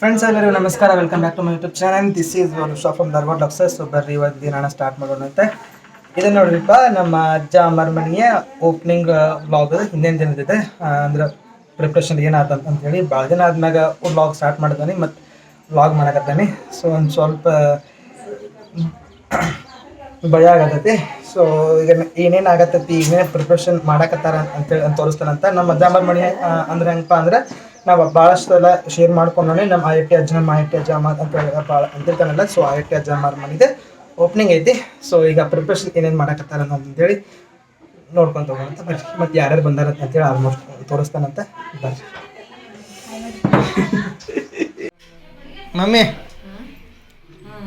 Friends ಎಲ್ಲರಿಗೂ ನಮಸ್ಕಾರ. Welcome back to my YouTube channel this is shop from Dharwad doctor so ಬರ್ರಿ ಇವತ್ತು ದಿನ ಸ್ಟಾರ್ಟ್ ಮಾಡೋಣಂತೆ ಇದು ನೋಡ್ರಿಪ್ಪ, ನಮ್ಮ ಅಜ್ಜ ಅಮ್ಮರ ಮನೆಯ ಓಪನಿಂಗ್ ವ್ಲಾಗ್ ಹಿಂದಿನ ದಿನದಿದೆ ಅಂದ್ರೆ ಪ್ರಿಪ್ರೇಷನ್ ಏನಾದ ಅಂತ ಹೇಳಿ ಭಾಳ ದಿನ ಆದ್ಮ್ಯಾಗ ವ್ಲಾಗ್ ಸ್ಟಾರ್ಟ್ ಮಾಡಿದಾನೆ ಮತ್ತು ವ್ಲಾಗ್ ಮಾಡಕತ್ತಾನೆ. ಸೊ ಒಂದು ಸ್ವಲ್ಪ ಭಯ ಆಗತೈತಿ. ಸೊ ಈಗ ಏನೇನು ಆಗತ್ತೈತಿ ಏನೇನು ಪ್ರಿಪ್ರೇಷನ್ ಮಾಡಕತ್ತಾರ ಅಂತೇಳಿ ಅಂತ ತೋರಿಸ್ತಾನಂತ ನಮ್ಮ ಅಜ್ಜಾಮರ ಮನೆ ಅಂದ್ರೆ ಹೆಂಗಪ್ಪ ಅಂದ್ರೆ ನಾವು ಭಾಳಷ್ಟು ಎಲ್ಲ ಶೇರ್ ಮಾಡ್ಕೊಂಡೋಣ ನಮ್ಮ ಐ ಟಿ ಅಜ್ಜನ ಮಾ ಐ ಟಿ ಅಜ್ಜ ಅಂತ ಭಾಳ ಅಂತಿರ್ತಾನಲ್ಲ ಸೊ ಐ ಟಿ ಅಜ್ಜಮ್ಮರ ಮನೆದೆ ಓಪನಿಂಗ್ ಐತಿ. ಸೊ ಈಗ ಪ್ರಿಪ್ರೇಷನ್ ಏನೇನು ಮಾಡಕತ್ತಾರ ಅಂತೇಳಿ ನೋಡ್ಕೊಂತ ಹೋಗೋಣ ಬರ್ರಿ. ಮತ್ತು ಯಾರ್ಯಾರು ಬಂದಾರ ಅಂತೇಳಿ ಆಲ್ಮೋಸ್ಟ್ ತೋರಿಸ್ತಾನಂತ ಬರ್ರಿ. ಮಮ್ಮಿ.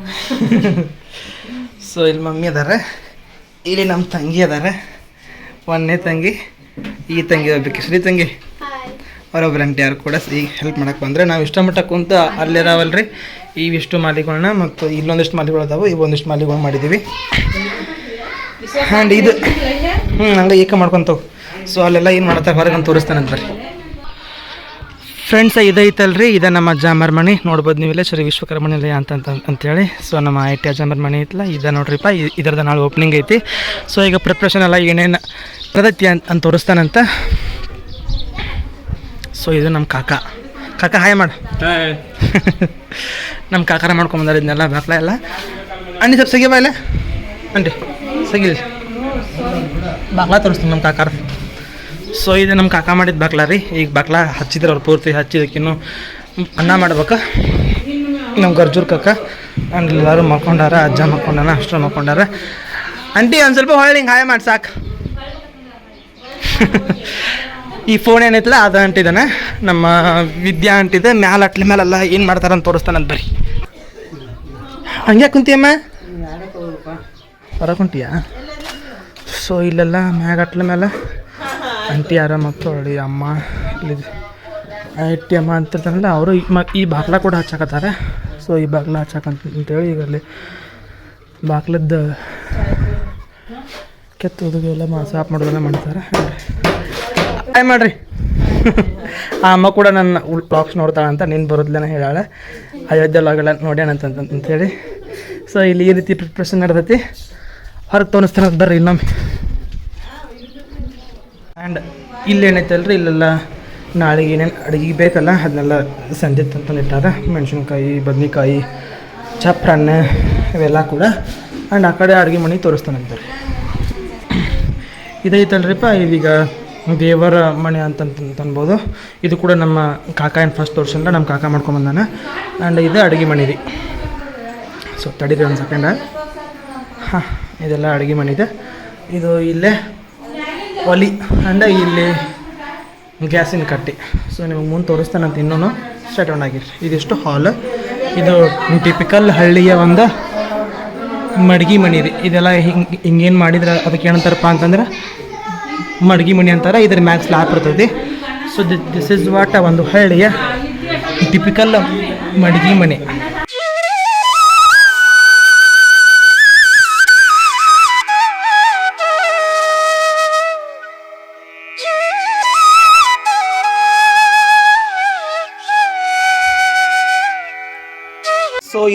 ಸೊ ಇಲ್ಲಿ ಮಮ್ಮಿ ಅದಾರ. ಇಲ್ಲಿ ನಮ್ಮ ತಂಗಿ ಅದಾರ. ಒಂದನೇ ತಂಗಿ ಈ ತಂಗಿ ಒಬ್ಬ ಶ್ರೀ ತಂಗಿ. ಅವರೊಬ್ರು ಅಂಟಿ ಯಾರು ಕೂಡ ಈಗ ಹೆಲ್ಪ್ ಮಾಡಕ್ಕೆ ಬಂದರೆ ನಾವು ಇಷ್ಟ ಮಟ್ಟ ಕುಂತ ಅಲ್ಲಿರಾವಲ್ರಿ ಇವಿಷ್ಟು ಮಾಲಿಗಳನ್ನ ಮತ್ತು ಇಲ್ಲೊಂದಿಷ್ಟು ಮಾಲಿಗಳು ಅದಾವೆ. ಈ ಒಂದಿಷ್ಟು ಮಾಲಿಗಳು ಮಾಡಿದ್ದೀವಿ ಆ್ಯಂಡ್ ಇದು ಹ್ಞೂ ಹಂಗೆ ಏಕೆ ಮಾಡ್ಕೊತವು? ಸೊ ಅಲ್ಲೆಲ್ಲ ಏನು ಮಾಡ್ತಾರೆ? ಹೊರಗೆ ಅಂತ ತೋರಿಸ್ತಾನಂತ ಬರ್ರಿ ಫ್ರೆಂಡ್ಸ್ ಇದೈತಲ್ರಿ ಇದು ನಮ್ಮ ಜಾಮರ್ ಮಣಿ ನೋಡ್ಬೋದು ನೀವಿಲ್ಲ ಶ್ರೀ ವಿಶ್ವಕರ್ಮ ನಿಲಯ ಅಂತ ಅಂತ ಅಂತೇಳಿ. ಸೊ ನಮ್ಮ ಐ ಟಿ ಜಾಮರ್ ಮನೆ ಐತಲ್ಲ, ಇದು ನೋಡ್ರಿಪ್ಪ ಇದರದ ನಾಳೆ ಓಪನಿಂಗ್ ಐತಿ. ಸೊ ಈಗ ಪ್ರಿಪ್ರೇಷನ್ ಎಲ್ಲ ಏನೇನು ಪದ್ಧತಿ ಅಂತ ಅಂತ ತೋರಿಸ್ತಾನಂತ. ಸೊ ಇದು ನಮ್ಮ ಕಾಕ. ಕಾಕ ಹಾಯ್ ಮಾಡು. ನಮ್ಮ ಕಾಕಾರ ಮಾಡ್ಕೊಂಬಂದಾರ ಇದನ್ನೆಲ್ಲ ಬಾಕ್ಲ ಎಲ್ಲ. ಅಂಡಿ ಸ್ವಲ್ಪ ಸಗಿ ಇಲ್ಲ. ಅಂಡಿ ಸಗಿಲಿ ಬಾಕ್ಲ ತೋರಿಸ್ತೀನಿ ನಮ್ಮ ಕಾಕಾರ. ಸೊ ಇದು ನಮ್ಮ ಕಾಕ ಮಾಡಿದ ಬಕ್ಲ ರೀ. ಈಗ ಬಕ್ಲ ಹಚ್ಚಿದ್ರೆ ಅವ್ರು ಪೂರ್ತಿ ಹಚ್ಚಿದಕ್ಕಿನ್ನು ಅನ್ನ ಮಾಡ್ಬೇಕು. ನಮ್ಮ ಗರ್ಜೂರ್ ಕಾಕ ಅಂಡ್ ಎಲ್ಲರೂ ಮಲ್ಕೊಂಡಾರ, ಅಜ್ಜ ಮಲ್ಕೊಂಡಾನ, ಅಷ್ಟು ಮಲ್ಕೊಂಡಾರ. ಆಂಟಿ ಒಂದು ಸ್ವಲ್ಪ ಹೊಳ್ಳಿ ಹಿಂಗೆ ಹಾಯ್ ಮಾಡಿ ಸಾಕು. ಈ ಫೋನ್ ಏನೈತಲ್ಲ, ಅದು ಅಂಟಿದಾನೆ. ನಮ್ಮ ವಿದ್ಯಾ ಅಂಟಿದೆ, ಮ್ಯಾಲ ಅಟ್ಲಿ ಮೇಲೆಲ್ಲ ಏನು ಮಾಡ್ತಾರಂತ ತೋರಿಸ್ತಾನಂತ ಬರ್ರಿ. ಹಂಗೆ ಕುಂತಿಯಮ್ಮ ಹೊರ ಕುಂತಿಯಾ? ಸೊ ಇಲ್ಲೆಲ್ಲ ಮ್ಯಾಗ ಅಟ್ಲ ಮೇಲೆ ಅಂಟಿ ಯಾರ ಅಳಿ ಅಮ್ಮ, ಇಲ್ಲಿ ಐಟಿ ಅಮ್ಮ ಅಂತಿರ್ತಾರಲ್ಲ ಅವರು ಈ ಮ, ಈ ಬಾಗ್ಲ ಕೂಡ ಹಚ್ಚಾಕತ್ತಾರೆ. ಸೊ ಈ ಬಾಗ್ಲ ಹಚ್ಚಾಕಂತ ಅಂತೇಳಿ ಈಗ ಅಲ್ಲಿ ಬಾಗ್ಲದ್ದು ಕೆತ್ತೋದು ಎಲ್ಲ ಮಾ ಸಾಫ್ ಮಾಡೋದೆಲ್ಲ ಮಾಡ್ತಾರೆ. ಆಯ್ ಮಾಡ್ರಿ. ಆ ಅಮ್ಮ ಕೂಡ ನನ್ನ ಬ್ಲಾಗ್ಸ್ ನೋಡ್ತಾಳೆ ಅಂತ ನೀನು ಬರೋದ್ಲೇನ ಹೇಳಾಳೆ. ಅಯೋಧ್ಯೆ ಲಾಗೆಲ್ಲ ನೋಡ್ಯಾಣ ಅಂತಂತಂತೇಳಿ ಸೊ ಇಲ್ಲಿ ಈ ರೀತಿ ಪ್ರಿಪ್ರೇಷನ್ ನಡೆದೈತಿ. ಹೊರಗೆ ತೋರಿಸ್ತಾನೆ ಬರ್ರಿ ಇನ್ನೊಮ್ಮೆ. ಆ್ಯಂಡ್ ಇಲ್ಲೇನೈತೆ ಅಲ್ರಿ ಇಲ್ಲೆಲ್ಲ ನಾಳೆಗೆ ಏನೇನು ಅಡುಗೆ ಬೇಕಲ್ಲ ಅದನ್ನೆಲ್ಲ ಸಂಜೆ ತಂದು ಇಟ್ಟಾರ, ಮೆಣಸಿನ್ಕಾಯಿ, ಬದ್ನೆಕಾಯಿ, ಚಪ್ರನ್ನ ಇವೆಲ್ಲ ಕೂಡ. ಆ್ಯಂಡ್ ಆ ಕಡೆ ಅಡುಗೆ ಮನೆ ತೋರಿಸ್ತಾನಂತಾರೆ ಇದೈತಲ್ರಿಪ್ಪ, ಇದೀಗ ದೇವರ ಮನೆ ಅಂತಂತ ಅನ್ಬೋದು. ಇದು ಕೂಡ ನಮ್ಮ ಕಾಕ ಏನು ಫಸ್ಟ್ ತೋರ್ಸಲ್ಲ ನಮ್ಮ ಕಾಕ ಮಾಡ್ಕೊಂಬಂದಾನ ಆ್ಯಂಡ್ ಇದು ಅಡುಗೆ ಮನೆ ರೀ ಸೊ ತಡೀರಿ ಒಂದು ಸೆಕೆಂಡ ಹಾಂ, ಇದೆಲ್ಲ ಅಡುಗೆ ಮನೆ ಇದೆ. ಇದು ಇಲ್ಲೇ ಒಲಿ. ಅಂಡ ಇಲ್ಲಿ ಗ್ಯಾಸಿನ ಕಟ್ಟಿ. ಸೊ ನಿಮಗೆ ಮುಂದೆ ತೋರಿಸ್ತಾನಂತ ಇನ್ನೂ ಸ್ಟಾರ್ಟ್ ಆನ್ ಆಗಿರಿ. ಇದಿಷ್ಟು ಹಾಲ್ ಇದು ಟಿಪಿಕಲ್ ಹಳ್ಳಿಯ ಒಂದು ಮಡ್ಗಿ ಮಣಿ ರೀ. ಇದೆಲ್ಲ ಹಿಂಗೆ, ಹಿಂಗೇನು ಮಾಡಿದ್ರೆ ಅದಕ್ಕೆ ಏನಂತಾರಪ್ಪ ಅಂತಂದ್ರೆ ಮಡ್ಗಿ ಮಣಿ ಅಂತಾರೆ. ಇದ್ರ ಮ್ಯಾಗ ಸ್ಲಾಪ್ ಇರ್ತೈತಿ. ಸೊ ದಿಸ್ ಇಸ್ ವಾಟ್ ಒಂದು ಹಳ್ಳಿಯ ಟಿಪಿಕಲ್ ಮಡ್ಗಿ ಮನೆ.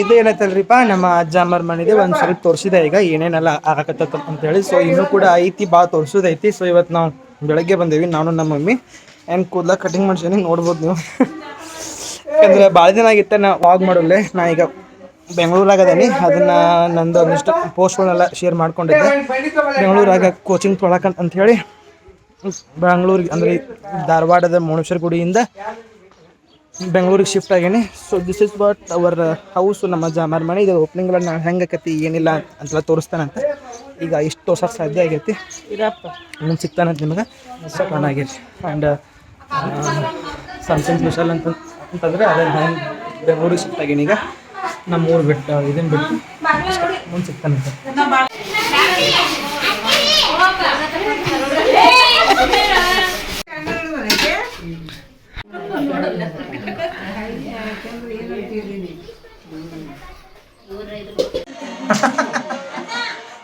ಇದು ಏನೈತಲ್ರಿಪ್ಪ ನಮ್ಮ ಅಜ್ಜ ಅಮ್ಮರ ಮನೆಗೆ ಒಂದು ಸ್ವಲ್ಪ ತೋರಿಸಿದೆ. ಈಗ ಏನೇನೆಲ್ಲ ಆಗಕತ್ತ ಅಂತೇಳಿ. ಸೊ ಇನ್ನೂ ಕೂಡ ಐತಿ ಭಾಳ ತೋರಿಸೋದೈತಿ. ಸೊ ಇವತ್ತು ನಾವು ಬೆಳಗ್ಗೆ ಬಂದೇವಿ, ನಾನು ನಮ್ಮ ಮಮ್ಮಿ. ಆ್ಯಂಡ್ ಕೂದಲ ಕಟಿಂಗ್ ಮಾಡ್ಸೀನಿ, ನೋಡ್ಬೋದು ನೀವು. ಯಾಕಂದ್ರೆ ಭಾಳ ದಿನ ಆಗಿತ್ತ ನಾ ವಾಗ್ ಮಾಡೋಲ್ಲೇ. ನಾ ಈಗ ಬೆಂಗಳೂರಾಗ ಅದೇನಿ. ಅದನ್ನ ನಂದು ಒಂದಿಷ್ಟು ಪೋಸ್ಟ್ಗಳನ್ನೆಲ್ಲ ಶೇರ್ ಮಾಡ್ಕೊಂಡಿದ್ದೆ. ಬೆಂಗಳೂರಾಗ ಕೋಚಿಂಗ್ ತೊಳಕಂತ ಅಂತ ಹೇಳಿ ಬೆಂಗಳೂರಿಗೆ ಅಂದರೆ ಧಾರವಾಡದ ಮುಣೇಶ್ವರ ಗುಡಿಯಿಂದ ಬೆಂಗಳೂರಿಗೆ shift ಆಗೇನಿ. So this is what our house ನಮ್ಮ ಜಾಮರ್ ಮನೆ ಇದು ಓಪನಿಂಗ್ ನಾನು ಹೆಂಗೆ ಆಕತಿ, ಏನಿಲ್ಲ ಅಂತೆಲ್ಲ ತೋರಿಸ್ತಾನಂತ ಈಗ ಇಷ್ಟು ತೋರ್ಸಕ್ಕೆ ಸಾಧ್ಯ ಆಗೈತಿ. ಮುಂದೆ ಸಿಗ್ತಾನಂತ ನಿಮಗೆ. ಆಗೈತಿ ಆ್ಯಂಡ್ ಸಮಥಿಂಗ್ ಸ್ಪೆಷಲ್ ಅಂತ, ಅಂತಂದರೆ ಅದೇ ನಾನು ಬೆಂಗಳೂರಿಗೆ ಶಿಫ್ಟ್ ಆಗೀನಿ ಈಗ. ನಮ್ಮ ಊರು ಬಿಟ್ಟು ಇದನ್ನು ಬಿಟ್ಟು ಮುಂದೆ ಸಿಗ್ತಾನಂತ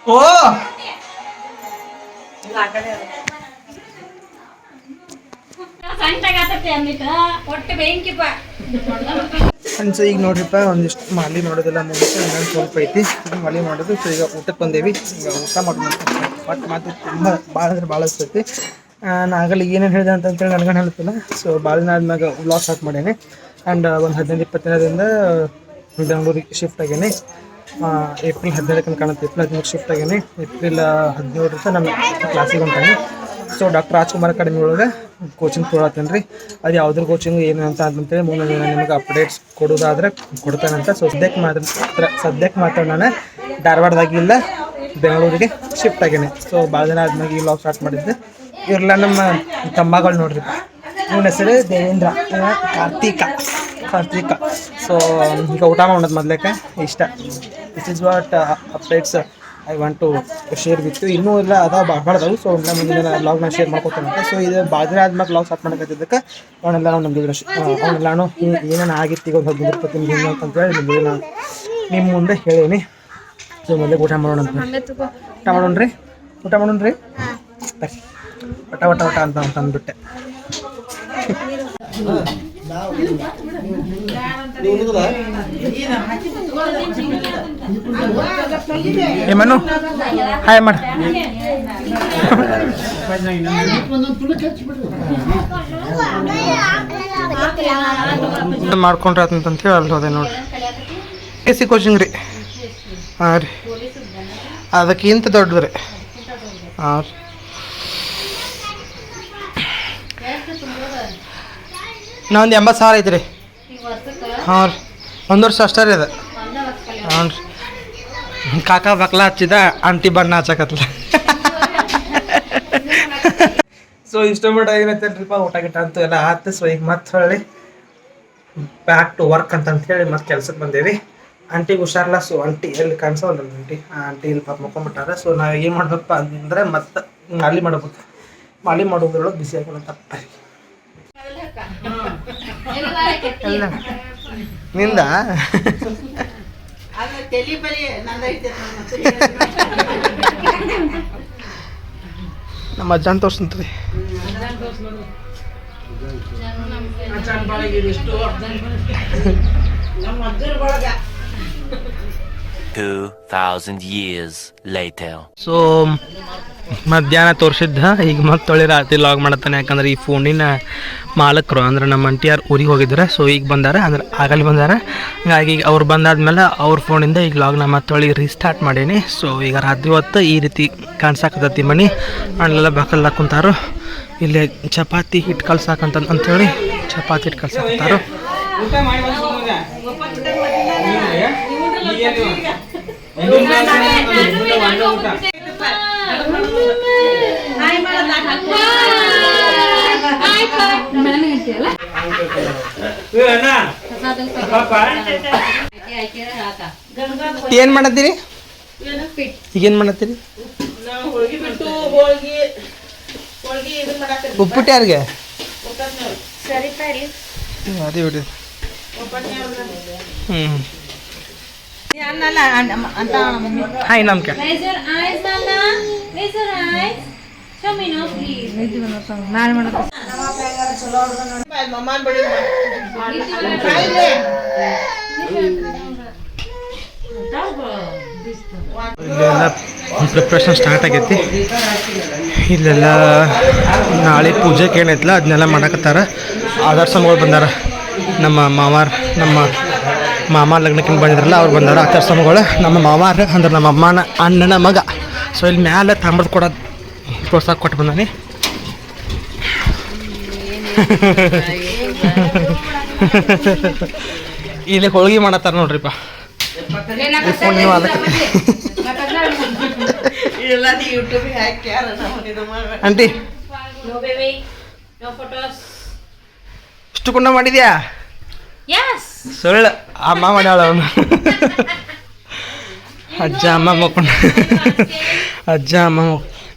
ಓ! ಫ್ರೆಂಡ್ಸ್ ಈಗ ನೋಡ್ರಿಪ್ಪ ಒಂದಿಷ್ಟು ಮಾಲಿ ಮಾಡೋದೆಲ್ಲ ಮುಗಿಸಿ ಇನ್ನೊಂದು ಸ್ವಲ್ಪ ಐತಿ. ಮಾಲಿ ಮಾಡೋದು. ಸೊ ಈಗ ಊಟಕ್ಕೆ ಬಂದೇವಿ. ಈಗ ಊಟ ಮಾಡೋಣ ಬಟ್ ಮಾತು ತುಂಬ ಭಾಳ ಅಂದ್ರೆ ಭಾಳ ಅನ್ಸ್ತೈತಿ. ನಾಗಲ್ಲಿ ಏನೇನು ಹೇಳಿದೆ ಅಂತಂತೇಳಿ ನನಗೆ ಹೇಳ್ತಿಲ್ಲ ಸೊ ಭಾಳ ದಿನ ಆದ್ಮ್ಯಾಗ ವ್ಲಾಗ್ ಸ್ಟಾರ್ಟ್ ಮಾಡೇನಿ. ಆ್ಯಂಡ್ ಒಂದು ಹದಿನೈದು ಇಪ್ಪತ್ತು ದಿನದಿಂದ ಬೆಂಗಳೂರಿಗೆ ಶಿಫ್ಟ್ ಆಗೇನಿ. ಏಪ್ರಿಲ್ ಹದಿನೈದಕ್ಕೆ ಕಾಣುತ್ತೆ. ಏಪ್ರಿಲ್ ಹದಿನೈದು ಶಿಫ್ಟ್ ಆಗೇನಿ. ಏಪ್ರಿಲ್ ಹದಿನೇಳರಿಂದ ನಾನು ಕ್ಲಾಸಿಗೆ ಹೊಂಟೇನಿ ಸೊ ಡಾಕ್ಟರ್ ರಾಜ್ಕುಮಾರ್ ಅಕಾಡೆಮಿ ಒಳಗೆ ಕೋಚಿಂಗ್ ತೊಗೊಳತ್ತೇನೆ ರೀ. ಅದು ಯಾವುದ್ರ ಕೋಚಿಂಗ್ ಏನು ಅಂತ ಅಂತಂತೇಳಿ ಮುಂದೆ ದಿನ ನಿಮಗೆ ಅಪ್ಡೇಟ್ಸ್ ಕೊಡೋದಾದ್ರೆ ಕೊಡ್ತಾನಂತ ಸೊ ಸದ್ಯಕ್ಕೆ ಮಾತ್ರ ಸದ್ಯಕ್ಕೆ ಮಾತ್ರ ನಾನು ಧಾರವಾಡದಾಗಿಲ್ಲ, ಬೆಂಗಳೂರಿಗೆ ಶಿಫ್ಟ್ ಆಗೇನೆ. ಸೊ ಭಾಳ ದಿನ ಆದ್ಮೇಲೆ ಈ ಲಾಗ್ ಸ್ಟಾರ್ಟ್ ಮಾಡಿದ್ದೆ. ಇವ್ರೆಲ್ಲ ನಮ್ಮ ತಮ್ಮಗಳು ನೋಡ್ರಿ. ಇವನ ಹೆಸರು ದೇವೇಂದ್ರ ಕಾರ್ತಿಕ ಕಾರ್ತಿಕ. ಸೊ ಈಗ ಊಟ ಮಾಡೋದು ಮೊದಲಕ್ಕೆ ಇಷ್ಟ. This is what updates I want to share with ಇನ್ನೂ ಇಲ್ಲ ಅದ ಬಾಡ್ದಾವು ಸೊ ನಮ್ಮ ಮುಂದಿನ ಲಾಗ್ನ ಶೇರ್ ಮಾಡ್ಕೊತಾನಂತೆ ಸೊ ಇದು ಬಾದ್ರೆ ಆದ್ಮೇಲೆ ಲಾಗ್ ಸ್ಟಾರ್ಟ್ ಮಾಡಕತ್ತಿದ್ದಕ್ಕೆ ಅವನೆಲ್ಲ ನಾವು ನಮ್ದು ಅವನೆಲ್ಲಾನು ಏನೇನು ಆಗಿತ್ತು ಈಗ ಒಂದು ಹದಿನೈದು ಇಪ್ಪತ್ತು ನಿಮಿಷ ಹಿಂಗೆ ಅಂತೇಳಿ ನಿಮ್ಗೆ ನಾನು ನಿಮ್ಮ ಮುಂದೆ ಹೇಳೀನಿ. ಸೊ ಮೊದಲೇ ಊಟ ಮಾಡೋಣ ಅಂತ ಊಟ ರೀ ಊಟ ಮಾಡೋಣ್ರಿ? ಬರ್ರಿ. ಊಟ ಒಟ ಒಟ ಅಂತ ಅಂದ್ಬಿಟ್ಟೆ. ಏ, ಮನು. ಹಾಯ್, ಮಾಡ. ಮಾಡ್ಕೊಂಡ್ರೆ ಅಂತ ಹೇಳಿ ಅಲ್ಲಿ ಹೋದೆ ನೋಡ್ರಿ ಎ, ಸಿ ಕೋಚಿಂಗ್ ರೀ. ಹಾಂ ರೀ. ಅದಕ್ಕಿಂತ ದೊಡ್ಡದ್ರಿ ಹಾಂ ರೀ. ಇನ್ನೊಂದು ಎಂಬತ್ತು ಸಾವಿರ ಐತ್ರಿ. ರೀ ಹಾಂ ರೀ. ಒಂದು ವರ್ಷ ಅಷ್ಟೇ ರೀ ಅದು. ಹ್ಞೂ ರೀ. ಕಾಕ ಬಕ್ಲ ಹಚ್ಚಿದ ಆಂಟಿ ಬಣ್ಣ ಹಚ್ಚಕತ್ಲ. ಸೊ ಇಷ್ಟ ಮಟ್ಟ ಊಟ ಗಿಟ ಅಂತೂ ಎಲ್ಲ ಆತು. ಸೊ ಈಗ ಮತ್ತೆ ಹೊಳ್ಳಿ ಬ್ಯಾಕ್ ಟು ವರ್ಕ್ ಅಂತ ಹೇಳಿ ಮತ್ತೆ ಕೆಲ್ಸಕ್ಕೆ ಬಂದೇವಿ. ಆಂಟಿಗೆ ಹುಷಾರಿಲ್ಲ ಸೊ ಆಂಟಿ ಎಲ್ಲಿ ಕಾಣಿಸೋಲ್ಲ ಆಂಟಿ. ಆ ಆಂಟಿ ಇಲ್ಲಿ ಪಾಪ ಮಕ್ಕೊಂಬಿಟ್ಟಾರೆ. ಸೊ ನಾವು ಏನು ಮಾಡ್ಬೇಕಪ್ಪ ಅಂದ್ರೆ ಮತ್ತೆ ಮಾಲಿ ಮಾಡ್ಬೇಕು. ಮಾಲಿ ಮಾಡೋದ್ರೊಳಗೆ ಬಿಸಿ ಆಗೋಣ ತಪ್ಪ ನಿಂದ? ನಮ್ಮ ಅಜ್ಜನ್ ತೋರ್ಸಂತ್ರಿ ನಮ್ಮ ಅಜ್ಜನ ಬಳಗ. 2000 years later. ಸೊ ಮಧ್ಯಾಹ್ನ ತೋರಿಸಿದ್ದ, ಈಗ ಮತ್ತೆ ತೊಳೆ ರಾತ್ರಿ ಲಾಗ್ ಮಾಡತ್ತಾನೆ. ಯಾಕಂದ್ರೆ ಈ ಫೋನಿನ ಮಾಲಕರು, ಅಂದ್ರೆ ನಮ್ಮ ಅಂಟಿಯಾರು ಊರಿಗೆ ಹೋಗಿದ್ದಾರೆ. ಸೊ ಈಗ ಬಂದಾರ, ಅಂದ್ರೆ ಆಗಲ್ಲಿ ಬಂದಾರ. ಹಾಗಾಗಿ ಈಗ ಅವ್ರು ಬಂದಾದ್ಮೇಲೆ ಅವ್ರ ಫೋನಿಂದ ಈಗ ಲಾಗ್ನ ಮತ್ತೊಳಗೆ ರೀಸ್ಟಾರ್ಟ್ ಮಾಡೀನಿ. ಸೊ ಈಗ ರಾತ್ರಿ ಹೊತ್ತು ಈ ರೀತಿ ಕಾಣಿಸಾಕತ್ತೈತಿ ಮನೆ. ಅಲ್ಲೆಲ್ಲ ಬಾಕಲ್ಲ ಕುಂತಾರು. ಇಲ್ಲೇ ಚಪಾತಿ ಹಿಟ್ಟು ಕಲ್ಸಾಕಂತ ಅಂಥೇಳಿ ಚಪಾತಿ ಹಿಟ್ಟು ಕಲ್ಸಾಕತ್ತಾರು ಏನು ಮಾಡತ್ತೀರಿ? ಈಗೇನ್ ಮಾಡತ್ತೀರಿ? ಉಪ್ಪಿಟ್ಟು ಯಾರಿಗೆ? ಅದೇ ಬಿಡಿ ಹ್ಞೂ hi Namka. Raise your eyes, Nana. Raise your eyes. Show me no, please. ಇಲ್ಲೆಲ್ಲ ಪ್ರಿಪ್ರೇಷನ್ ಸ್ಟಾರ್ಟ್ ಆಗೈತಿ ಇಲ್ಲೆಲ್ಲ ನಾಳೆ ಪೂಜೆಗೆ ಏನೈತಲ್ಲ ಅದನ್ನೆಲ್ಲ ಮಾಡಕತ್ತಾರ ಆದರ್ಶಗಳು ಬಂದಾರ ನಮ್ಮ ಮಾವಾರ್ ನಮ್ಮ ಮಾಮ ಲಗ್ನಕ್ಕಿಂತ ಬಂದಿದ್ರಲ್ಲ ಅವ್ರು ಬಂದಾರ. ಸಮಗಳು ನಮ್ಮ ಮಾವಾರ ಅಂದ್ರೆ ನಮ್ಮ ಅಮ್ಮನ ಅಣ್ಣನ ಮಗ. ಸೊ ಇಲ್ಲಿ ಮ್ಯಾಲೆ ತಾಮ್ರದ ಕೊಡ ಪ್ರೋತ್ಸಾಹ ಕೊಟ್ಟು ಬಂದಾನೆ. ಇಲ್ಲಿ ಹೋಳಿಗೆ ಮಾಡತ್ತಾರ ನೋಡ್ರಿಪ್ಪ. ಈ ಫೋನ್ ನೀವು ಅದಕ್ಕೆ. ಆಂಟಿ. ಇಷ್ಟು ಕುಂಡ ಮಾಡಿದ್ಯಾ? Yes. ಸುಳ್ಳು. ಅಮ್ಮ ಮಾಡ್ಯಾಳ ಅವನು. ಅಜ್ಜ ಅಮ್ಮ ಮಕ್ಕೊಂಡ ಅಜ್ಜ ಅಮ್ಮ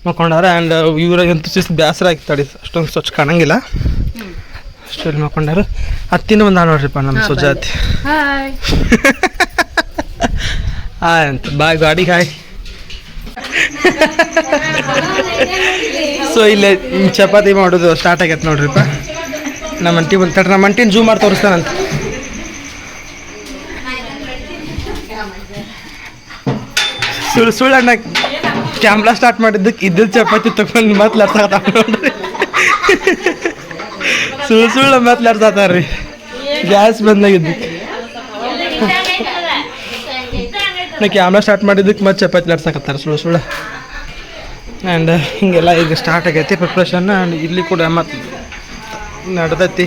ಮಕ್ಕೊಂಡಾರ ಆ್ಯಂಡ್ ಇವ್ರ ಸಿಸ್ ಬೇಸರ ಆಗಿತ್ತಾಡಿ ಅಷ್ಟೊಂದು ಸ್ವಚ್ಛ ಕಾಣಂಗಿಲ್ಲ. ಅಷ್ಟೊಂದು ಮಕ್ಕೊಂಡಾರ. ಹತ್ತಿನ ಬಂದ ನೋಡ್ರಿಪ್ಪ ನಮ್ಮ ಸುಜಾತಿ. ಹಾಯ್. ಅಂತ. ಬಾಯ್ ಗಾಡಿ ಹಾಯ್. ಸೊ ಇಲ್ಲೇ ಚಪಾತಿ ಮಾಡೋದು ಸ್ಟಾರ್ಟ್ ಆಗೈತೆ ನೋಡ್ರಿಪ್ಪ. ನಮ್ಮ ಅಂಟಿ ಬಂತ ನಮ್ಮ ಅಂಟಿನ ಜೂಮ್ ಮಾಡಿ ತೋರಿಸ್ತಾನಂತ. ಸುಳ್ಳು ಅಣ್ಣ. ಕ್ಯಾಮ್ರಾ ಸ್ಟಾರ್ಟ್ ಮಾಡಿದ್ದಕ್ಕೆ ಇದ್ದಿದ್ದು ಚಪಾತಿ ತಗೊಂಡು ಮಾತ್ಲಾಡ್ಸಾಕ ನೋಡ್ರಿ. ಸುಳ್ಳು ಸುಳ್ಳು ರೀ ಗ್ಯಾಸ್ ಬಂದಾಗಿದ್ದಕ್ಕೆ ನಾ ಕ್ಯಾಮ್ರಾ ಸ್ಟಾರ್ಟ್ ಮಾಡಿದ್ದಕ್ಕೆ ಮತ್ತೆ ಚಪಾತಿ ಲಡ್ಸಕತ್ತಾರ ಸುಳ್ಳು ಸುಳ್ಳು. ಆ್ಯಂಡ್ ಹಿಂಗೆಲ್ಲ ಈಗ ಸ್ಟಾರ್ಟ್ ಆಗೈತಿ ಪ್ರಿಪ್ರೇಷನ್ ಆ್ಯಂಡ್ ಇಲ್ಲಿ ಕೂಡ ಮತ್ತೆ ನಡ್ದೈತಿ.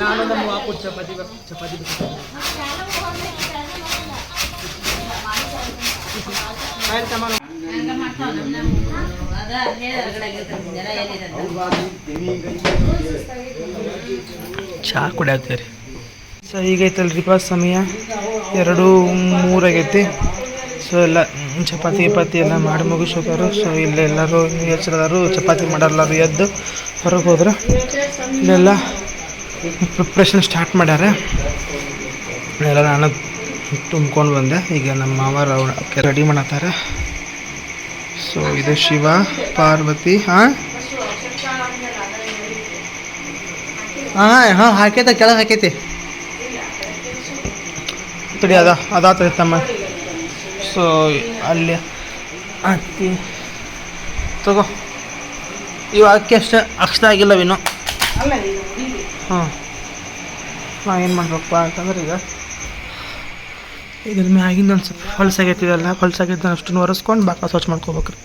ನಾನು ನಮ್ಮ ವಾಪು ಚಪಾತಿ ಚಪಾತಿ ಚಹಾ ಕುಡಿಯತ್ತೀರಿ ಸೊ ಈಗ ಐತಲ್ರಿಪ್ಪ ಸಮಯ ಎರಡು ಆಗೈತಿ ಸೊ ಎಲ್ಲ ಚಪಾತಿ ಗಿಪಾತಿ ಎಲ್ಲ ಮಾಡಿ ಮುಗಿಸೋಕಾರು ಸೊ ಇಲ್ಲಿ ಎಲ್ಲರೂ ಎಚ್ಚರದಾರು ಚಪಾತಿ ಮಾಡಲ್ಲಾರು ಎದ್ದು ಹೊರಗೆ ಹೋದ್ರೆ ಇಲ್ಲೆಲ್ಲ ಪ್ರಿಪ್ರೇಷನ್ ಸ್ಟಾರ್ಟ್ ಮಾಡ್ಯಾರ ಎಲ್ಲ ನಾನು ತುಂಬ್ಕೊಂಡು ಬಂದೆ ಈಗ ನಮ್ಮ ಮಾವರು ರೆಡಿ ಮಾಡತ್ತಾರ ಸೊ ಇದು ಶಿವ ಪಾರ್ವತಿ ಹಾಂ? ಹಾಂ ಹಾಂ ಹಾಕೈತೆ ಕೆಳಗೆ ಹಾಕೈತಿ. ತಡಿ ಅದ ಅದಾತ ತಮ್ಮ. ಸೊ ಅಲ್ಲಿ ಅಕ್ಕಿ ತಗೋ. ಇವು ಅಕ್ಕಿ ಅಷ್ಟೇ ಅಕ್ಷತ ಆಗಿಲ್ಲವಿನ್ನು ಹಾಂ ನಾ ಏನು ಮಾಡ್ಬೇಕಪ್ಪ ಅಂತಂದ್ರೆ ಈಗ. ಇದ್ರ ಮ್ಯಾಗಿಂದ ಒಂದು ಸ್ವಲ್ಪ ಹೊಲ್ಸಾಗೈತಿ ಇದೆಲ್ಲ ಹೊಲ್ಸಾಗೈತೆ ಅಷ್ಟನ್ನು ಒರೆಸ್ಕೊಂಡು ಬಾಕ ಸ್ವಚ್ಛ ಮಾಡ್ಕೋಬೇಕ್ರಿ.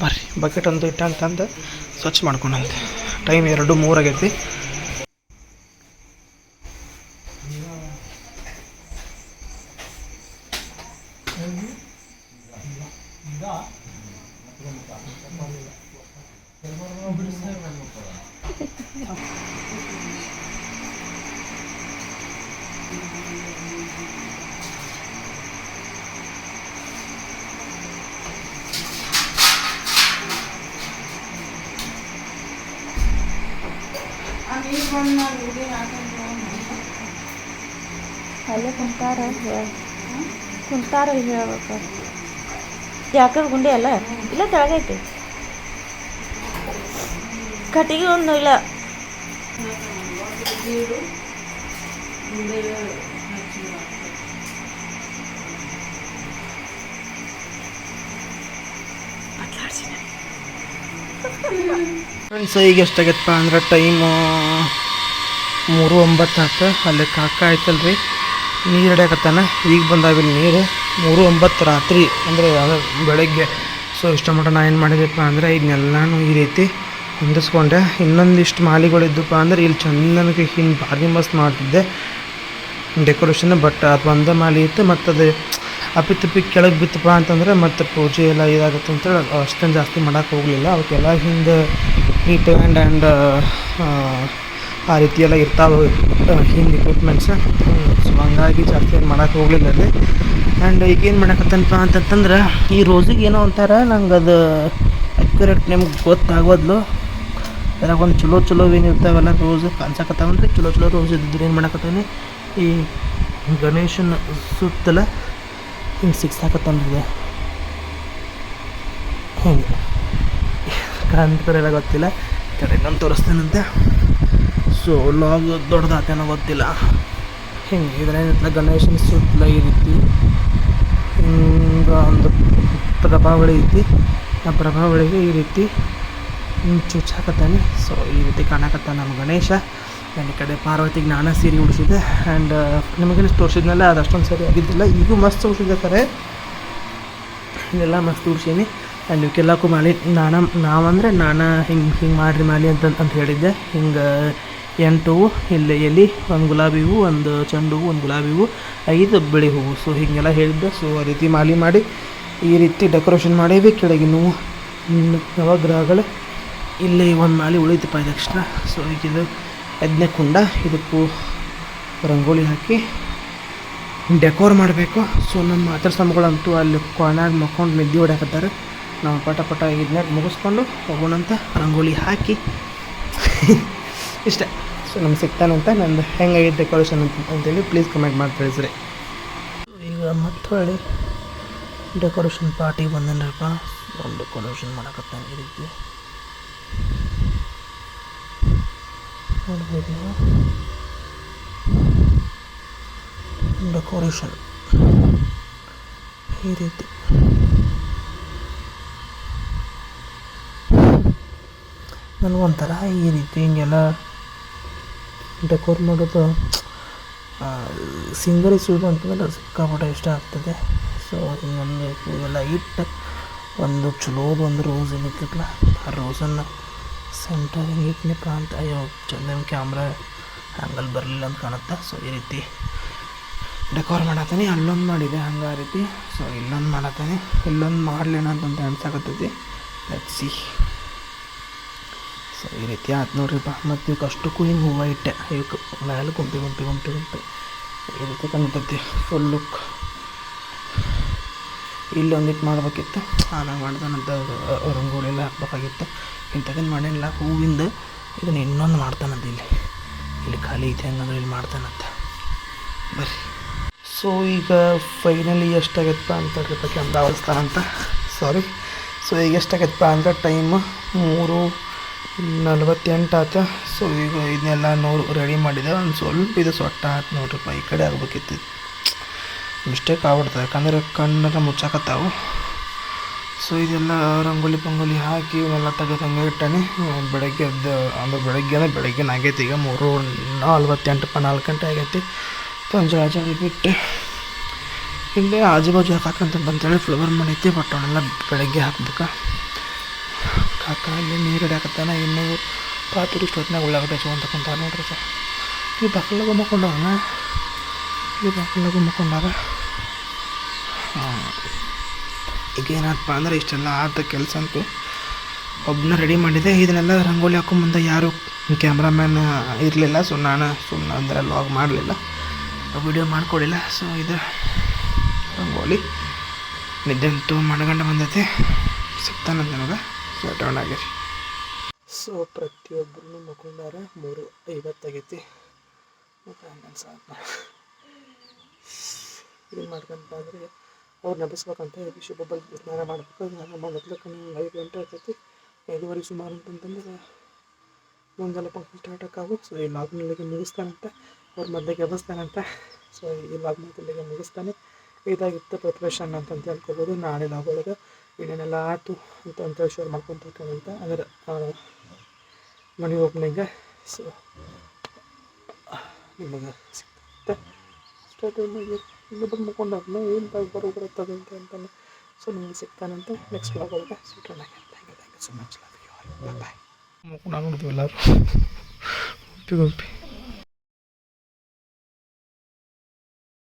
ಬರ್ರಿ ಬಕೆಟ್ ಒಂದು ಇಟ್ಟ ಅಂತಂದು ಸ್ವಚ್ಛ ಮಾಡ್ಕೊಂಡಂತೆ ಟೈಮ್ ಎರಡು ಮೂರಾಗೈತಿ ಅಲ್ಲೇ ಕುಂತಾರ ಹೇಳ. ಕುಂತಾರ ಹೇಳ್ಬೇಕು. ಯಾಕಂದ್ರೆ ಗುಂಡಿ ಅಲ್ಲ? ಇಲ್ಲ ತೆಳಗೈತಿ ಕಟ್ಟಿಗೆ ಒಂದು ಇಲ್ಲ. ಫ್ರೆಂಡ್ಸ್ ಈಗ ಎಷ್ಟಾಗತ್ತಪ್ಪ ಅಂದ್ರೆ ಟೈಮು ಮೂರು ಒಂಬತ್ತು ಆಯ್ತು ಅಲ್ಲಿ ಕಾಕ ಆಯ್ತಲ್ರಿ. ನೀರು ಹಿಡಿಯಕತ್ತಾನ ಈಗ ಬಂದಾವಿಲ್ಲ ನೀರು. ಮೂರು ಒಂಬತ್ತು ರಾತ್ರಿ. ಅಂದರೆ ಬೆಳಗ್ಗೆ. ಸೊ ಇಷ್ಟ ಮಟ್ಟ ನಾ ಏನು ಮಾಡಿದೆಪ್ಪ ಅಂದರೆ ಇದನ್ನೆಲ್ಲನೂ ಈ ರೀತಿ ಹೊಂದಿಸ್ಕೊಂಡೆ ಇನ್ನೊಂದಿಷ್ಟು ಮಾಲಿಗಳಿದ್ದಪ್ಪ ಅಂದ್ರೆ ಇಲ್ಲಿ ಚಂದನಕ್ಕೆ ಹಿಂಗೆ ಬಾರಿ ಮಸ್ತ್ ಮಾಡ್ತಿದ್ದೆ. ಡೆಕೋರೇಷನ್ ಬಟ್ ಅದು ಒಂದು ಮಾಲಿ ಇತ್ತು. ಮತ್ತು ಅದು ಅಪ್ಪಿ ತಪ್ಪಿ ಕೆಳಗೆ ಬಿತ್ತಪ್ಪ ಅಂತಂದ್ರೆ ಮತ್ತು ಪೂಜೆ ಎಲ್ಲ ಇದಾಗುತ್ತೆ ಅಂತೇಳಿ ಅಷ್ಟೊಂದು ಜಾಸ್ತಿ ಮಾಡೋಕ್ಕೆ ಹೋಗಲಿಲ್ಲ. ಅವಕ್ಕೆಲ್ಲ ಹಿಂದೆ ನೀಟ್ ಆ್ಯಂಡ್ ಆ್ಯಂಡ್ ಆ ರೀತಿ ಎಲ್ಲ ಇರ್ತಾವೆ ಹಿಂದೆ ಇಕ್ವಿಪ್ಮೆಂಟ್ಸ್ ಸೊ ಹಂಗಾಗಿ ಜಾಸ್ತಿ ಏನು ಮಾಡೋಕ್ಕೆ ಹೋಗಲಿಲ್ಲ ಅಲ್ಲಿ. ಆ್ಯಂಡ್ ಈಗೇನು ಮಾಡಕತ್ತನಪ್ಪ ಅಂತಂತಂದ್ರೆ, ಈ ರೋಸಿಗೆ ಏನೋ ಅಂತಾರೆ, ನಂಗೆ ಅದು ಅಕ್ಯುರೇಟ್ ನಿಮ್ಗೆ ಗೊತ್ತಾಗೋದ್ಲು. ಅದ್ರಾಗ ಒಂದು ಚಲೋ ಚಲೋ ಏನು ಇರ್ತಾವಲ್ಲ ರೋಸ್ ಕಾಣ್ಸಕತ್ತಾವನ್ರಿ ಚಲೋ ಚಲೋ ರೋಸ್ ಇದ್ದಿದ್ರೆ ಏನು ಮಾಡಕತ್ತಾನೆ? ಈ ಗಣೇಶನ ಸುತ್ತಲ ಹಿಂಗೆ ಸಿಕ್ಸಾಕತ್ತಂದ್ರೆ ಹಿಂಗೆ ಕಾಣ್ತಾರೆಲ್ಲ ಗೊತ್ತಿಲ್ಲ ಕಡೆ ಇನ್ನೊಂದು ತೋರಿಸ್ತೇನಂತೆ ಸೊ ಲಾಗ್ ದೊಡ್ಡದಾತೇನೋ ಗೊತ್ತಿಲ್ಲ ಹಿಂಗೆ ಇದ್ರೇನಿಲ್ಲ ಗಣೇಶನ ಸುತ್ತಲ ಈ ರೀತಿ ಹಿಂಗೆ ಒಂದು ಪ್ರಭಾವಳಿ ಐತಿ ಆ ಪ್ರಭಾವಳಿಗೆ ಈ ರೀತಿ ಚುಚ್ಚಾಕತ್ತಾನೆ ಸೊ ಈ ರೀತಿ ಕಾಣಕತ್ತ ನಮ್ಮ ಗಣೇಶ ಆ್ಯಂಡ್ ಈ ಕಡೆ ಪಾರ್ವತಿಗೆ ನಾನಾ ಸೀರೆ ಉಡಿಸಿದೆ. ಆ್ಯಂಡ್ ನಿಮಗೆ ತೋರಿಸಿದ್ನಲ್ಲ ಅದು ಅಷ್ಟೊಂದು ಸರಿ ಆಗಿದ್ದಿಲ್ಲ. ಈಗೂ ಮಸ್ತ್ ಉಡಿಸಿದೆ ಕರೆ ಇದೆಲ್ಲ ಮಸ್ತ್ ಉಡ್ಸೀನಿ. ಆ್ಯಂಡ್ ಇವಕ್ಕೆಲ್ಲಕ್ಕೂ ಮಾಲಿ ನಾನ, ನಾವಂದರೆ ನಾನು ಹಿಂಗೆ ಹಿಂಗೆ ಮಾಡಿರಿ ಮಾಲಿ ಅಂತ ಅಂತ ಹೇಳಿದ್ದೆ. ಹಿಂಗೆ ಎಂಟು ಹೂವು, ಇಲ್ಲಿ ಎಲೆ, ಒಂದು ಗುಲಾಬಿ ಹೂವು, ಒಂದು ಚೆಂಡು ಹೂವು, ಒಂದು ಗುಲಾಬಿ ಹೂವು, ಐದು ಬಿಳಿ ಹೂವು. ಸೊ ಹೀಗೆಲ್ಲ ಹೇಳಿದ್ದೆ. ಸೊ ಆ ರೀತಿ ಮಾಲಿ ಮಾಡಿ, ಈ ರೀತಿ ಡೆಕೋರೇಷನ್ ಮಾಡೇವಿ. ಕೆಳಗಿನ ಹೂವು ನವಗ್ರಹಗಳು. ಇಲ್ಲಿ ಒಂದು ಮಾಲಿ ಉಳಿತಪ್ಪ ಇದು ಎಕ್ಸ್ಟ್ರಾ ಸೊ ಈಗ ಯಜ್ಞ ಕುಂಡ, ಇದಕ್ಕೂ ರಂಗೋಲಿ ಹಾಕಿ ಡೆಕೋರ್ ಮಾಡಬೇಕು. ಸೊ ನಮ್ಮ ಮಾತ್ರ ಸ್ವಾಮಿಗಳಂತೂ ಅಲ್ಲಿ ಕೊನಾಗ ಮಕ್ಕೊಂಡು ನಿದ್ದೆ ಹೊಡ್ಯಾಕತ್ತಾರೆ. ನಾವು ಪಟ ಪಟ ಇದನ್ನ ಮುಗಿಸ್ಕೊಂಡು ಹೋಗೋಣಂತ ರಂಗೋಲಿ ಹಾಕಿ. ಇಷ್ಟೇ. ಸೊ ನಮ್ಗೆ ಸಿಗ್ತಾನಂತ ನಂದು ಹೆಂಗಾಗಿದೆ ಡೆಕೋರೇಷನ್ ಅಂತ ಅಂತೇಳಿ ಪ್ಲೀಸ್ ಕಮೆಂಟ್ ಮಾಡಿ ತಿಳಿಸ್ರಿ. ಈಗ ಮತ್ತೆ ಹೊಳ್ಳಿ ಡೆಕೋರೇಷನ್ ಪಾರ್ಟಿ ಬಂದೇನಪ್ಪ. ಒಂದು ಡೆಕೋರೇಷನ್ ಮಾಡಕತ್ತಾನೆ ರೀತಿ. ನೋಡ್ಬೋದು ಡೆಕೋರೇಷನ್ ಈ ರೀತಿ. ನನಗೊಂಥರ ಈ ರೀತಿ ಹಿಂಗೆಲ್ಲ ಡೆಕೋರ್ ಮಾಡೋದು ಸಿಂಗರಿಸುವುದು ಅಂತಂದ್ರೆ ಸಿಕ್ಕಾಪಟ್ಟೆ ಇಷ್ಟ ಆಗ್ತದೆ. ಸೊ ಹಿಂಗೊಂದು ಇವೆಲ್ಲ ಇಟ್ಟು ಒಂದು ಚಲೋದು, ಒಂದು ರೋಸ್ ಏನಿತ್ತಲ್ಲ, ಆ ರೋಸನ್ನು ಸೆಂಟರ್ ಹಿಂಗೆ ಅಂತ, ಅಯ್ಯೋ ಚಂದ ಕ್ಯಾಮ್ರಾ ಆ್ಯಂಗಲ್ ಬರಲಿಲ್ಲ ಅಂತ ಕಾಣುತ್ತೆ? ಸೊ ಈ ರೀತಿ ಡೆಕೋರ್ ಮಾಡತ್ತೀನಿ ಅಲ್ಲೊಂದು ಮಾಡಿದೆ ಹಂಗೆ ಆ ರೀತಿ. ಸೊ ಇಲ್ಲೊಂದು ಮಾಡತ್ತೀನಿ ಇಲ್ಲೊಂದು ಮಾಡಲೇನ ಅಂತಂತ ಅನ್ಸಾಕತ್ತೈತಿ. ಲೆಟ್ ಸಿ ಸೊ ಈ ರೀತಿ ಆಯ್ತು ನೋಡ್ರಿಪ್ಪ ಮತ್ತು ಇವಕ್ಕೆ ಕಷ್ಟಕ್ಕೂ ಹಿಂಗೆ ಹೂವು ಇಟ್ಟೆ. ಇವಕ್ಕೆ ಮೇಲೆ ಗುಂಪಿ ಗುಂಪಿ ಗುಂಪಿ ಗುಂಪಿ. ಈ ರೀತಿ ಕಾಣ್ತೈತಿ ಫುಲ್ ಲುಕ್ ಇಲ್ಲೊಂದಿಟ್ಟು ಮಾಡ್ಬೇಕಿತ್ತು. ಆಮೇಲೆ ಮಾಡ್ತಾನಂತ ರಂಗೋಲಿ ಎಲ್ಲ ಹಾಕ್ಬೇಕಾಗಿತ್ತು. ಇಂಥದನ್ನು ಮಾಡೇನಿಲ್ಲ ಹೂವಿಂದು ಇದನ್ನು ಇನ್ನೊಂದು ಮಾಡ್ತಾನಂತ ಇಲ್ಲಿ. ಇಲ್ಲಿ ಖಾಲಿ ಐತೆ ಹಂಗಂದ್ರೆ ಇಲ್ಲಿ ಮಾಡ್ತಾನಂತ. ಬರ್ರಿ. ಸೊ ಈಗ ಫೈನಲಿ ಎಷ್ಟಾಗತ್ತಪ್ಪ ಅಂತ ಹೇಳ್ರಿಪ್ಪ ಅಂತ ಸಾರಿ ಸೊ ಈಗ ಎಷ್ಟಾಗತ್ತಪ್ಪ ಅಂತ ಟೈಮ್ ಮೂರು ನಲ್ವತ್ತೆಂಟು ಆತ. ಸೊ ಈಗ ಇದನ್ನೆಲ್ಲ ನೂರು ರೆಡಿ ಮಾಡಿದೆ. ಒಂದು ಸ್ವಲ್ಪ ಇದು ಸೊಟ್ಟ ಆಯ್ತು ನೋಡ್ರಿಪ್ಪ ಈ ಕಡೆ ಆಗ್ಬೇಕಿತ್ತು. ಮಿಸ್ಟೇಕ್ ಆಗ್ಬಿಡ್ತದೆ. ಯಾಕಂದ್ರೆ ಕಣ್ಣೆಲ್ಲ ಮುಚ್ಚಾಕತ್ತಾವು. ಸೊ ಇದೆಲ್ಲ ರಂಗೋಲಿ ಪಂಗೋಲಿ ಹಾಕಿ ಇವೆಲ್ಲ ತೆಗೆದಂಗೆ ಇಟ್ಟಾನೆ. ಬೆಳಗ್ಗೆ ಎದ್ದು, ಅಂದ್ರೆ ಬೆಳಗ್ಗೆ ಅಂದರೆ ಬೆಳಗ್ಗೆ ಆಗೈತಿ ಈಗ ಮೂರು ನಲ್ವತ್ತೆಂಟಪ್ಪ ನಾಲ್ಕು ಗಂಟೆ ಆಗೈತಿ. ಪಂಜಾಳ ಜಾಳಿ ಬಿಟ್ಟು ಇಲ್ಲೇ ಆಜು ಬಾಜು ಹಾಕಂತಂತೇಳಿ ಫ್ಲವರ್ ಮಾಡೈತಿ ಬಟ್ ಅವನ್ನೆಲ್ಲ ಬೆಳಗ್ಗೆ ಹಾಕ್ಬೇಕು. ಕಾಕ ಇಲ್ಲಿ ನೀರು ಹಿಡಿಯಾಕತ್ತಾನ, ಇನ್ನೂ ಪಾತ್ರೆ ಇಷ್ಟೊತ್ತಿನಾಗ ಉಳ್ಳಾಗಡ್ಡೆ ಹಚ್ಕೊಂತ ನೋಡ್ರಿ ಸರ್. ಈ ಬಕ್ಕಲಾಗ ಗುಮ್ಮಕೊಂಡವನ ಈ ಬಕ್ಕಲಾಗ ಮಕ್ಕೊಂಡಾರ ಈಗ ಏನಪ್ಪ ಅಂದ್ರೆ ಇಷ್ಟೆಲ್ಲ ಆದ ಕೆಲಸ ಅಂತೂ ಒಬ್ಬನ ರೆಡಿ ಮಾಡಿದೆ. ಇದನ್ನೆಲ್ಲ ರಂಗೋಲಿ ಹಾಕೋ ಮುಂದೆ ಯಾರು ಕ್ಯಾಮ್ರಾಮ್ಯಾನ್ ಇರಲಿಲ್ಲ. ಸೊ ನಾನು ಸುಮ್ಮನೆ ಅಂದರೆ ಲಾಗ್ ಮಾಡಲಿಲ್ಲ. ವಿಡಿಯೋ ಮಾಡಿಕೊಡಿಲ್ಲ ಸೊ ಇದು ರಂಗೋಲಿ. ನಿದ್ದೆ ಅಂತೂ ಮಣಗಂಡ ಬಂದೈತೆ ಸಿಗ್ತಾನಂತ ನನಗೆ ಸೊ ಡೌನ್ ಸೊ ಪ್ರತಿಯೊಬ್ಬರೂ ಮಕ್ಕೊಂಡಾರ ಮೂರು ಐವತ್ತಾಗೈತಿ ಮತ್ತು ಹನ್ನೊಂದು ಸಾವಿರ. ಏನು ಮಾಡ್ಕೊಂತ ಅಂದರೆ ಅವ್ರು ಅಂತ ಹೇಳಿ ಶುಭಬ್ಬಲ್ ಸ್ನಾನ ಮಾಡಬೇಕು. ಸ್ನಾನ ಮಾಡೋದ್ಲಕ್ಕೆ ನೀವು ಐದು ಗಂಟೆ ಆಗ್ತೈತಿ ಐದುವರೆ ಸುಮಾರು ಅಂತಂತಂದ್ರೆ ಮುಂದೆಲ್ಲ ಫಂಕ್ಷನ್ ಸ್ಟಾರ್ಟ್ ಆಕಾವು ಸೊ ಈ ಲಾಗ್ನಲ್ಲಿಗೆ ಮುಗಿಸ್ತಾನಂತ. ಅವ್ರ ಮಧ್ಯೆ ಎಬ್ಬಿಸ್ತಾನಂತ. ಸೊ ಈ ಲಾಗ್ನ ಇಲ್ಲಿಗೆ ಮುಗಿಸ್ತಾನೆ. ಇದಾಗಿತ್ತು ಪ್ರಿಪ್ರೇಷನ್ ಅಂತಂತ ಹೇಳ್ಕೊಬೋದು ನಾಳೆ ಲಾಗ್ ಒಳಗೆ ಏನೇನೆಲ್ಲ ಆಯಿತು ಅಂತ ಅಂತ ಶೇರ್ ಮಾಡ್ಕೊತ ಹೋಗ್ತಾನಂತ ಅಂದ್ರೆ ಮನಿ ಓಪನಿಂಗ ಸೊ ನಿಮಗೆ ಸಿಗ್ತದೆ ಸ್ಟಾರ್ಟ್ ಇನ್ನೊಬ್ಬರು ಮುಕ್ಕೊಂಡಾಗ ಏನು ಬರೋ ಅಂತ ಅಂತಾನೆ. ಸೊ ನಿಮಗೆ ಸಿಗ್ತಾನಂತ ನೆಕ್ಸ್ಟ್ ಬ್ಲಾಗ್ ಒಳಗೆ ಸಿಗೋಣ thank you thank you so much love you all bye ಮುಕ್ಕೊಂಡು ಎಲ್ಲರೂ. ಗುಂಪಿ ಗುಂಪಿ